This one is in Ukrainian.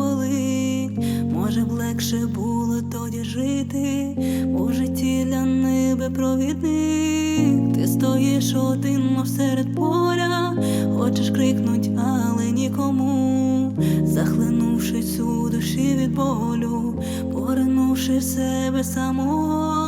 болить. Може б легше було тоді жити, у житті для неби провідник. Ти стоїш один, мов серед поля, хочеш крикнуть, але нікому, захлинувшись у душі від болю, поринувши в себе самого.